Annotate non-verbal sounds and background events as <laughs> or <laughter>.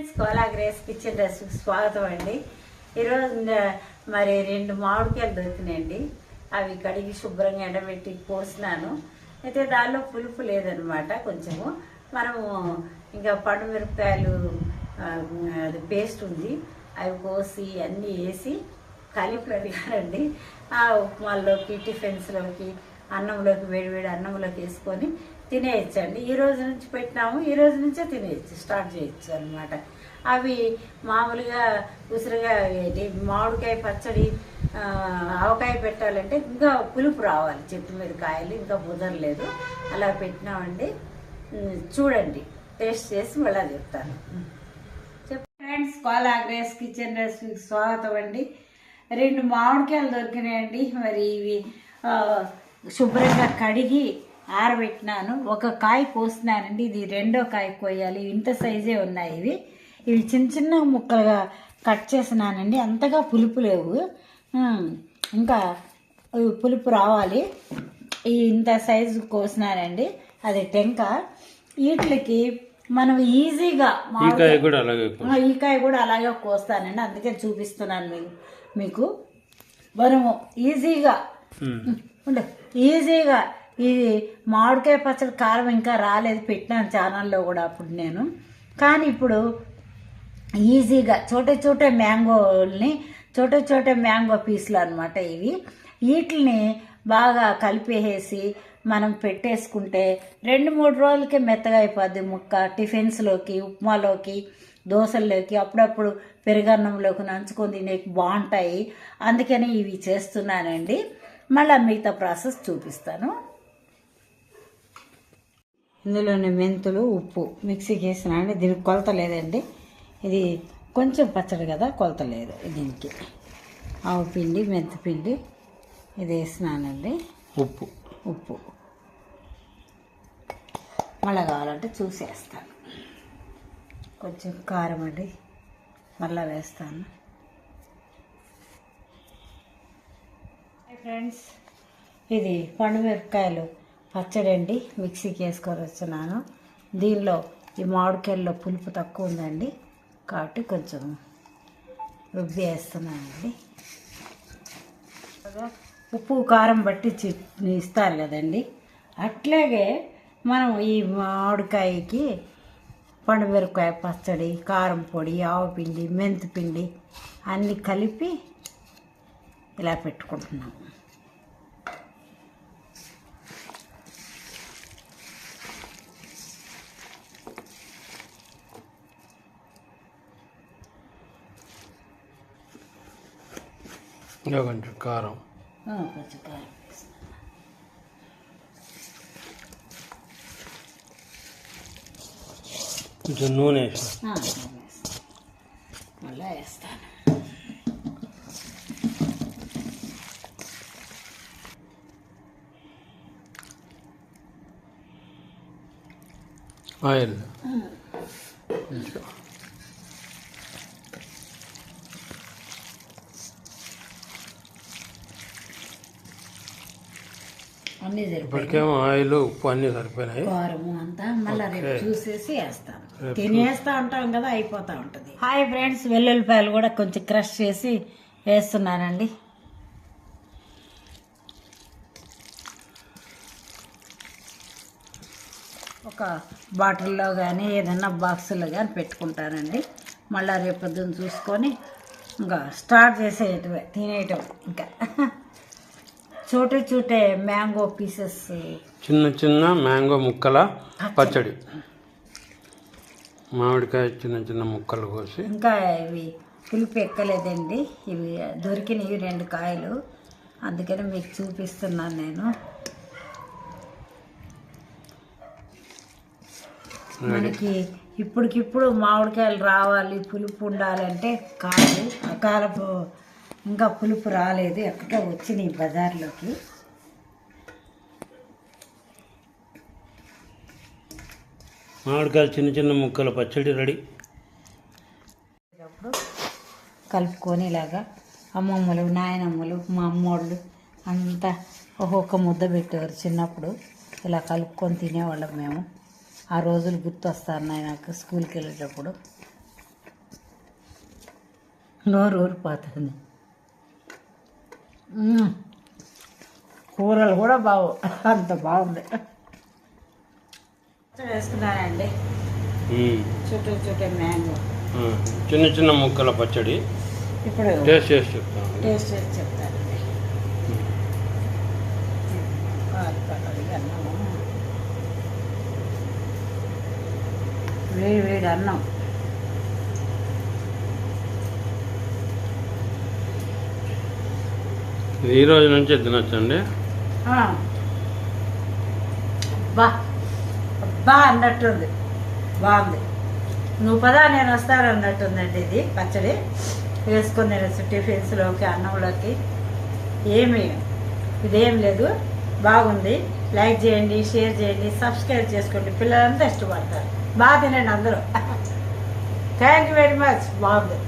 Friends Kola grace kitchen రెసిపీకి స్వాగతం అండి. ఈరోజు మరి రెండు మామిడికాయలు దొరికినాయండి. అవి కడిగి శుభ్రంగా ఎండబెట్టి పోసినాను అయితే దానిలో పులుపు లేదనమాట కొంచెము. మనము ఇంకా పండు మిరపకాయలు అది పేస్ట్ ఉంది. అవి కోసి అన్నీ వేసి కలిపి ఆ ఉప్మాల్లోకి టిఫిన్స్లోకి అన్నంలోకి వేడివేడి అన్నంలోకి వేసుకొని తినేయచ్చండి. ఈ రోజు నుంచి పెట్టినాము ఈ రోజు నుంచే తినేయచ్చు స్టార్ట్ చేయొచ్చు అనమాట అవి మామూలుగా ఉసిరిగా ఏంటి మామిడికాయ పచ్చడి ఆవకాయ పెట్టాలంటే ఇంకా పులుపు రావాలి. చెట్టు మీద కాయలు ఇంకా కుదరలేదు అలా పెట్టినామండి. చూడండి టేస్ట్ చేసి మళ్ళీ చెప్తాను. ఫ్రెండ్స్ కాల్ ఆగ్రేస్ కిచెన్ రెసిపీకి స్వాగతం అండి. రెండు మామిడికాయలు దొరికినాయండి. మరి ఇవి శుభ్రంగా కడిగి ఆరబెట్టినాను. ఒక కాయ కోసినానండి ఇది రెండో కాయ కోయాలి. ఇంత సైజే ఉన్నాయి ఇవి. ఇవి చిన్న చిన్న ముక్కలుగా కట్ చేసినానండి అంతగా పులుపు లేవు. ఇంకా పులుపు రావాలి. ఈ ఇంత సైజు కోసినానండి. అది టెంక. వీటికి మనం ఈజీగా ఈ కాయ కూడా అలాగే ఆ, ఈ కాయ కూడా అలాగే కోస్తానండి. అందుకే చూపిస్తున్నాను మీకు మీకు. మనము ఈజీగా ఈజీగా ఇది మామిడికాయ పచ్చడి కారం ఇంకా రాలేదు పెట్టినాను ఛానల్లో కూడా అప్పుడు నేను. కానీ ఇప్పుడు ఈజీగా చోటే చోటే మ్యాంగోల్ని చోటే చోటే మ్యాంగో పీసులు అనమాట ఇవి. వీటిని బాగా కలిపేసి మనం పెట్టేసుకుంటే రెండు మూడు రోజులకే మెత్తగా అయిపోద్ది ముక్క టిఫిన్స్లోకి ఉప్మాలోకి దోశల్లోకి అప్పుడప్పుడు పెరుగన్నంలోకి నంచుకొని తినేకి బాగుంటాయి. అందుకని ఇవి చేస్తున్నానండి. మళ్ళీ మిగతా ప్రాసెస్ చూపిస్తాను. ఇందులోని మెంతులు ఉప్పు. మిక్సీకి వేసినాండి దీనికి కొలత లేదండి. ఇది కొంచెం పచ్చడి కదా కొలత లేదు దీనికి. ఆవు పిండి మెంతి పిండి ఇది వేసినానండి. ఉప్పు. ఉప్పు. మళ్ళీ కావాలంటే చూసేస్తాను. కొంచెం కారం అండి. మళ్ళీ వేస్తాను. ఫ్రెండ్స్. ఇది పండుమిరపకాయలు. పచ్చడి అండి మిక్సీకి వేసుకొని వచ్చినాను దీనిలో ఈ మామిడికాయల్లో పులుపు తక్కువ ఉందండి. కాబట్టి కొంచెం రుబ్బి వేస్తున్నానండి. ఉప్పు కారం బట్టి ఇస్తారు కదండి. అట్లాగే మనం ఈ మామిడికాయకి పండుమిరపకాయ పచ్చడి కారం పొడి ఆవపిండి మెంతిపిండి అన్నీ కలిపి ఇలా పెట్టుకుంటున్నాం ఇంకా కొంచెం కారం ఆ, కొంచెం కారం వేస్తున్నాను. కొంచెం నూనె వేసి ఆ, కారం వేస్తాను. మళ్ళీ వేస్తాను ఆయిల్ కొంచెం అన్నీ సరిపోయి ఇప్పటికేమో ఆయిల్ ఉప్పు అన్నీ సరిపోయినాయి. కారము అంతా మళ్ళీ రేపు చూసేసి వేస్తాను తినేస్తా ఉంటాం కదా అయిపోతా ఉంటుంది. హాయ్ ఫ్రెండ్స్ వెల్లుల్లిపాయలు కూడా కొంచెం క్రష్ చేసి వేస్తున్నానండి. ఒక బాటిల్లో కానీ ఏదైనా బాక్సులో కానీ పెట్టుకుంటానండి. మళ్ళీ రేపు పొద్దున్న చూసుకొని ఇంకా స్టార్ట్ చేసేయటమే తినేయటం ఇంకా. చోటే చోటే మ్యాంగో పీసెస్. చిన్న చిన్న మ్యాంగో ముక్కల పచ్చడి. మామిడికాయ చిన్న చిన్న ముక్కలు కోసి. ఇంకా ఇవి పులుపు ఎక్కలేదండి. ఇవి దొరికినవి రెండు కాయలు. అందుకని మీకు చూపిస్తున్నాను నేను. మనకి ఇప్పటికిప్పుడు మామిడికాయలు రావాలి పులుపు ఉండాలంటే కాదు. ఆ కాలపు ఇంకా పులుపు రాలేదు ఎక్కడో వచ్చినాయి బజార్లోకి. మామిడికాయలు చిన్న చిన్న ముక్కల పచ్చడి రెడీ. అప్పుడు కలుపుకొని ఇలాగా అమ్మమ్మలు నాయనమ్మలు మా అమ్మోళ్ళు అంతా ఒక్కొక్క ముద్ద పెట్టేవారు చిన్నప్పుడు. ఇలా కలుపుకొని తినేవాళ్ళం మేము. ఆ రోజులు గుర్తొస్తాను నాకు స్కూల్కి వెళ్ళేటప్పుడు. నోరు ఊరిపోతుంది. కూరలు కూడా బాగు అంత బాగుంది. చుట్టూ చుట్టూ మ్యాంగో. ఆ, చిన్న చిన్న ముక్కల పచ్చడి. ఇప్పుడు టేస్ట్ చేసి చెప్తాను. టేస్ట్ చేసి వేడి వేడి అన్నం. ఈ రోజు నుంచి తినొచ్చండి. బా బా అన్నట్టుంది. బాగుంది. నువ్వు పదా నేను వస్తాను అన్నట్టుందండి ఇది పచ్చడి. వేసుకుని తినచ్చు టిఫిన్స్లోకి అన్నంలోకి ఏమి ఇదేం లేదు. బాగుంది. లైక్ చేయండి షేర్ చేయండి సబ్స్క్రైబ్ చేసుకోండి. పిల్లలంతా ఇష్టపడతారు. బాగా తినండి అందరూ. <laughs> Thank you very much. బాగుంది.